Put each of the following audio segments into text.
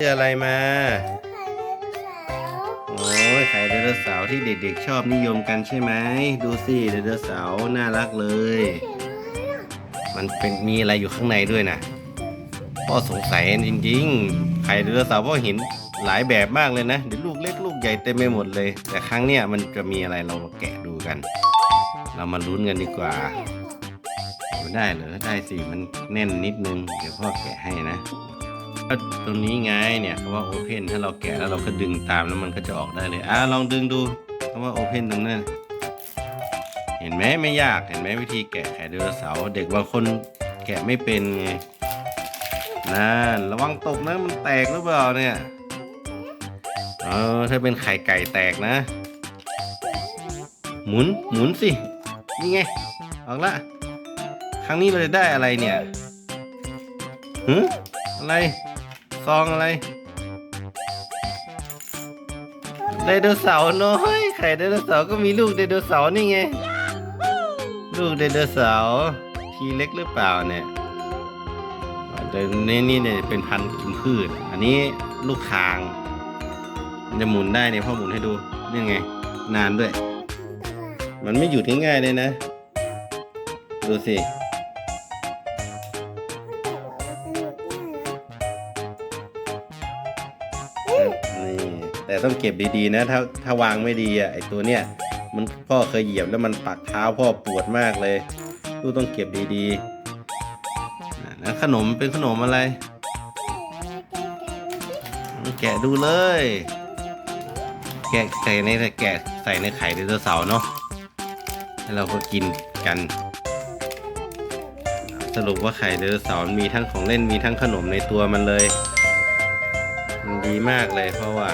เจออะไรมาไข่ไดโนเสาร์โอ้ยไข่ไดโนเสาร์ที่เด็กๆชอบนิยมกันใช่ไหม ดูสิไดโนเสาร์น่ารักเลย มันเป็นมีอะไรอยู่ข้างในด้วยนะพ่อสงสัยจริงๆ ไข่ไดโนเสาร์พ่อเห็นหลายแบบมากเลยนะเดี๋ยวลูกเล็กลูกใหญ่เต็มไปหมดเลย แต่ครั้งเนี้ยมันจะมีอะไรเรามาแกะดูกัน เรามาลุ้นกันดีกว่าไม่ได้เหรอได้สิมันแน่นนิดนึง เดี๋ยวพ่อแกะให้นะ ก็ตรงนี้ไงเนี่ยคำว่า Open ถ้าเราแกะแล้วเราก็ดึงตามแล้วมันก็จะออกได้เลยอะลองดึงดูคำว่า Open ตรงนั้นเห็นไหมไม่ยากเห็นไหมวิธีแกะไข่ไดโนเสาร์เด็กบางคนแกะไม่เป็นไงนั่นระวังตกนะมันแตกหรือเปล่าเนี่ยเออถ้าเป็นไข่ไก่แตกนะ หมุนหมุนสินี่ไงออกละครั้งนี้เราจะได้อะไรเนี่ยหืออะไร ซองอะไรไดโนเสาร์น้อยไข่ไดโนเสาร์ก็มีลูกไดโนเสาร์นี่ไง ลูกไดโนเสาร์ทีเล็กหรือเปล่าเนี่ยแต่นี่นี่เนี่ยเป็นพันธุ์กินพืช อันนี้ลูกคาง มันจะหมุนได้เนี่ยพ่อหมุนให้ดูนี่ไง นานด้วย มันไม่หยุดง่ายๆเลยนะ ดูสิ แต่ต้องเก็บดีๆนะถ้าถ้าวางไม่ดีอะไอตัวเนี้ยมันพ่อเคยเหยียบแล้วมันปักเท้าพ่อปวดมากเลยลูกต้องเก็บดีๆนะแล้วขนมเป็นขนมอะไรแกะดูเลย แกะใส่ในแกะใส่ในไข่ไดโนเสาร์เนาะแล้วเราก็กินกัน สรุปว่าไข่ไดโนเสาร์มีทั้งของเล่นมีทั้งขนมในตัวมันเลย มันดีมากเลยเพราะว่า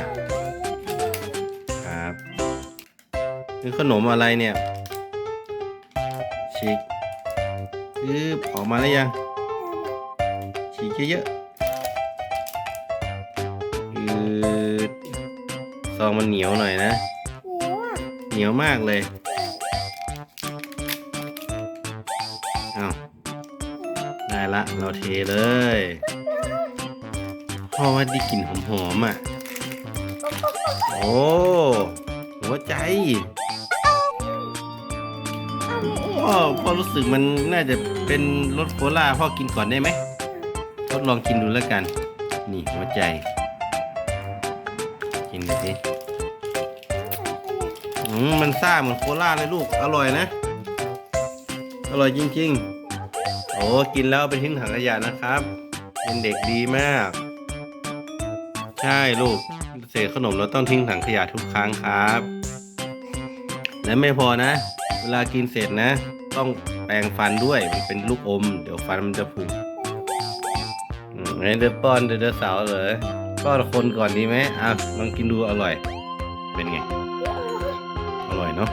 นี่ขนมอะไรเนี่ยฉีกคือออกมาแล้วยังฉีกเยอะๆคือซองมันเหนียวหน่อยนะ เหนียวมากเลยเอาได้ละเราเทเลยพ่อว่าได้กลิ่นหอมๆอะ โอ้ หัวใจ พ่อพ่อรู้สึกมันน่าจะเป็นรสโคลาพ่อกินก่อนได้ไหมทดลองกินดูแล้วกัน นี่หัวใจ กินดูสิอืมมันซ่าเหมือนโคลาเลยลูก อร่อยนะ อร่อยจริงๆ โอ้กินแล้วเอาไปทิ้งถังขยะนะครับ เป็นเด็กดีมาก ใช่ลูก เศษขนมเราต้องทิ้งถังขยะทุกครั้งครับ และไม่พอนะ เวลากินเสร็จนะ ต้องแปรงฟันด้วยมันเป็นลูกอม เดี๋ยวฟันมันจะผุอืมงั้นเดี๋ยวป้อนเดี๋ยวเดี๋ยวสาวเหรอป้อนคนก่อนดีไหมอะลองกินดูอร่อย เป็นไง อร่อยเนาะ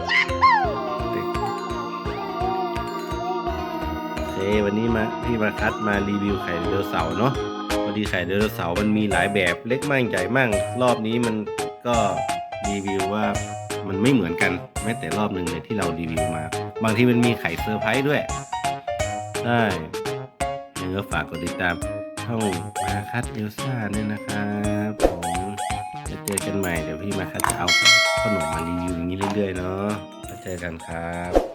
โอเควันนี้มาพี่มาคัดมารีวิวไข่ไดโนเสาร์เนาะพอดีไข่ไดโนเสาร์มันมีหลายแบบเล็กมั่งใหญ่มั่งรอบนี้มันก็รีวิวว่ามันไม่เหมือนกันแม้แต่รอบหนึ่งเลยที่เรารีวิวมา บางทีมันมีไข่เซอร์ไพรส์ด้วยใช่ยังก็ฝากกดติดตามช่องมาคัตเอลซ่าเนี่ยนะครับผมจะเจอกันใหม่เดี๋ยวพี่มาคัตจะเอาขนมมารีวิวอย่างนี้เรื่อยๆเนาะเจอกันครับ